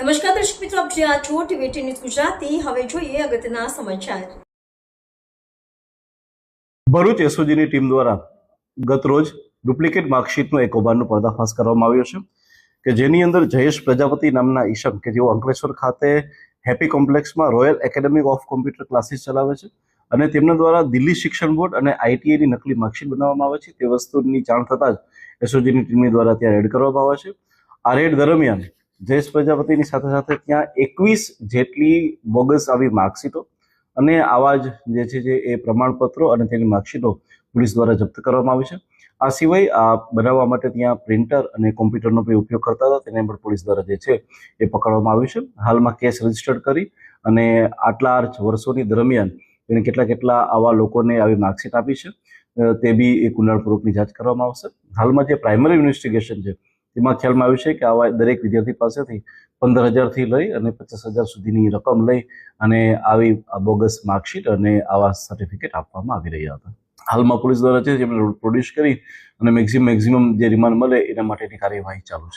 નમસ્કાર દર્શક મિત્રો, આપ જ્યાં છો ટીવી ન્યૂઝ ગુજરાતી. હવે જોઈએ અગત્યના સમાચાર. ભરૂચ એસઓજીની ટીમ દ્વારા ગત રોજ ડુપ્લિકેટ માર્કશીટનો એક કૌભાંડનો પર્દાફાશ કરવામાં આવ્યો છે કે જેની અંદર જયેશ પ્રજાપતિ નામના ઈશમ કે જેઓ અંકલેશ્વર ખાતે happy કોમ્પ્લેક્સમાં royal academy of computer classes ચલાવે છે અને તેમના દ્વારા દિલ્હી શિક્ષણ બોર્ડ અને આઈટીઆઈની નકલી માર્કશીટ બનાવવામાં આવે છે. તે વસ્તુની જાણ થતાં જ એસઓજીની ટીમની દ્વારા ત્યાં રેડ કરવામાં આવે છે. આ રેડ દરમિયાન જયેશ પ્રજાપતિની સાથે સાથે ત્યાં એકવીસ જેટલી બોગસ આવી માર્કશીટો અને આવા જ જે છે જે એ પ્રમાણપત્રો અને તેની માર્કશીટો પોલીસ દ્વારા જપ્ત કરવામાં આવી છે. આ સિવાય આ બનાવવા માટે ત્યાં પ્રિન્ટર અને કોમ્પ્યુટરનો પણ ઉપયોગ કરતા હતા. તેને પણ પોલીસ દ્વારા જે છે એ પકડવામાં આવ્યું છે. હાલમાં કેસ રજીસ્ટર્ડ કરી અને આટલા જ વર્ષોની દરમિયાન તેણે કેટલા કેટલા આવા લોકોને આવી માર્કશીટ આપી છે તે બી એ ઊંડાણપૂર્વકની જાંચ કરવામાં આવશે. હાલમાં જે પ્રાઇમરી ઇન્વેસ્ટિગેશન છે તેમાં ખ્યાલમાં આવ્યું છે કે આવા દરેક વિદ્યાર્થી પાસેથી પંદર હજારથી લઈ અને પચાસ હજાર સુધીની રકમ લઈ અને આવી આ બોગસ માર્કશીટ અને આવા સર્ટિફિકેટ આપવામાં આવી રહ્યા હતા. હાલમાં પોલીસ દ્વારા છે જેમણે પ્રોડ્યુસ કરી અને મેક્સિમમ મેક્સિમમ જે રિમાન્ડ મળે એના માટેની કાર્યવાહી ચાલુ છે.